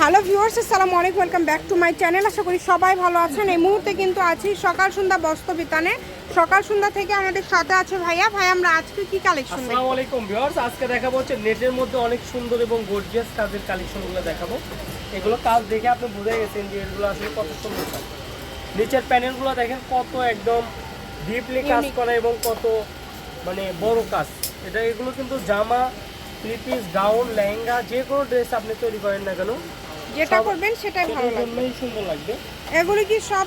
Hello viewers আসসালামু আলাইকুম welcome back to my channel আশা করি সবাই ভালো আছেন। এই মুহূর্তে কিন্তু আছি সকাল সন্ধ্যা বস্ত্র বিতানে সকাল সন্ধ্যা থেকে আমাদের সাথে আছে ভাইয়া। ভাই আমরা আজকে কি কালেকশন আসসালামু আলাইকুম ভিউয়ার্স আজকে দেখাবো হচ্ছে নেটের মধ্যে অনেক সুন্দর এবং গর্জিয়াস কাজের কালেকশনগুলো দেখাবো। এগুলো কাজ দেখে আপনি বুঝে গেছেন যে এগুলো আসলে কত সুন্দর কাজ। নিচের প্যানেলগুলো দেখেন কত একদম ডিপলি কাজ. করা এবং কত মানে বড় কাজ। এটা এগুলো কিন্তু জামা থ্রি পিস গাউন লেহেঙ্গা যে কোনো ড্রেস আপনি তৈরি করেন না কেন যেটা করবেন সেটাই ভালো লাগবে। সুন্দর লাগবে। এগুলো কি সব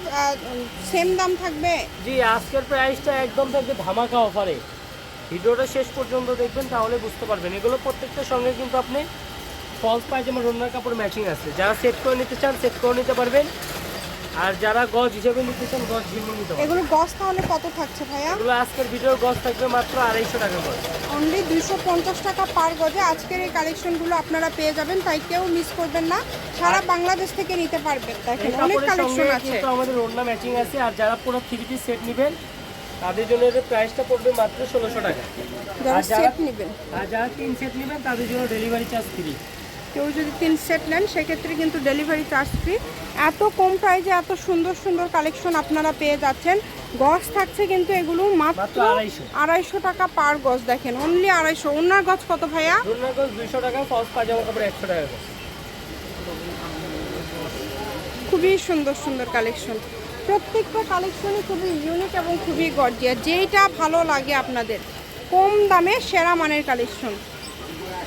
সেম দাম থাকবে? জি আজকের প্রাইসটা একদম থাকবে ধামাকা অফারে ভিডিওটা শেষ পর্যন্ত দেখবেন তাহলে বুঝতে পারবেন। এগুলো প্রত্যেকটা সঙ্গে কিন্তু আপনি ফলস পায়জামা রন্নার কাপড় ম্যাচিং আছে। যারা সেট করে নিতে চান সেট করে নিতে পারবেন। আর যারা গজ হিসেবে নিতে চান গজ হিসেবে নিতে এগুলো গস তাহলে কত থাকছে ভাইয়া? এগুলো আজকের ভিডিওর গজ থাকবে মাত্র আড়াইশো টাকা করে। অনলি দুইশো পঞ্চাশ টাকা পার গজে আজকের এই কালেকশনগুলো আপনারা পেয়ে যাবেন তাই কেউ মিস করবেন না। সারা বাংলাদেশ থেকে নিতে পারবেন দেখেন অনেক কালেকশন আছে। আমাদের ওড়না ম্যাচিং আছে আর যারা পুরো থ্রি পিস সেট নেবেন তাদের জন্য এর প্রাইসটা পড়বে মাত্র ষোলোশো টাকা। আর যারা- সেট নেবেন। আর যারা তিন সেট নেবেন তাদের জন্য ডেলিভারি চার্জ ফ্রি কেউ যদি তিন সেট নেন সেক্ষেত্রে কিন্তু ডেলিভারি চার্জ ফ্রি এত কম প্রাইজে এত সুন্দর সুন্দর কালেকশন আপনারা পেয়ে যাচ্ছেন। গজ থাকছে কিন্তু এগুলো মাত্র আড়াইশো। টাকা পার গজ দেখেন। অনলি আড়াইশো। ওনার গজ কত ভাইয়া? দুইশো টাকা ফলস কাপড় একশো টাকা খুবই সুন্দর সুন্দর কালেকশন প্রত্যেকটা কালেকশনই খুবই ইউনিক এবং খুবই গর্জিয়া যেইটা ভালো লাগে আপনাদের। কম দামে সেরা মানের কালেকশন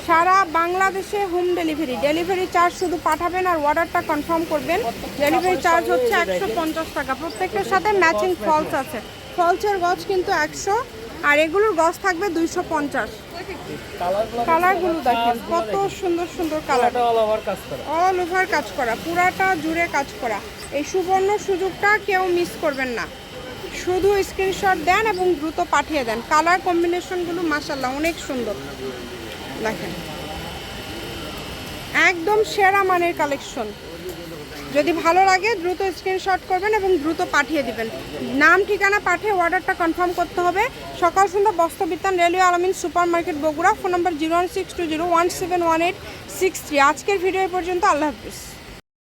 সারা বাংলাদেশে হোম ডেলিভারি ডেলিভারি চার্জ শুধু পাঠাবেন আর অর্ডারটা কনফার্ম করবেন। ডেলিভারি চার্জ হচ্ছে একশো পঞ্চাশ টাকা। প্রত্যেকটার সাথে ম্যাচিং ফলস আছে। ফলসের গজ কিন্তু একশো আর এগুলোর গজ থাকবে দুইশো পঞ্চাশ। কালারগুলো দেখেন কত সুন্দর সুন্দর কালার অল ওভার কাজ করা। অল ওভার কাজ করা। পুরাটা জুড়ে কাজ করা। এই সুবর্ণ সুযোগটা কেউ মিস করবেন না। শুধু স্ক্রিনশট দেন এবং দ্রুত পাঠিয়ে দেন। কালার কম্বিনেশনগুলো মাসাল্লাহ অনেক সুন্দর। দেখেন। একদম সেরা মানের কালেকশন। যদি ভালো লাগে, দ্রুত স্ক্রিনশট করবেন এবং দ্রুত পাঠিয়ে দিবেন। নাম, ঠিকানা পাঠিয়ে অর্ডারটা কনফার্ম করতে হবে। সকাল সন্ধ্যা বস্ত্রবিতান railway Almin super market Bogura. Phone number zero one six two zero one seven one eight six three আজকের ভিডিও পর্যন্ত। আল্লাহ হাফিজ।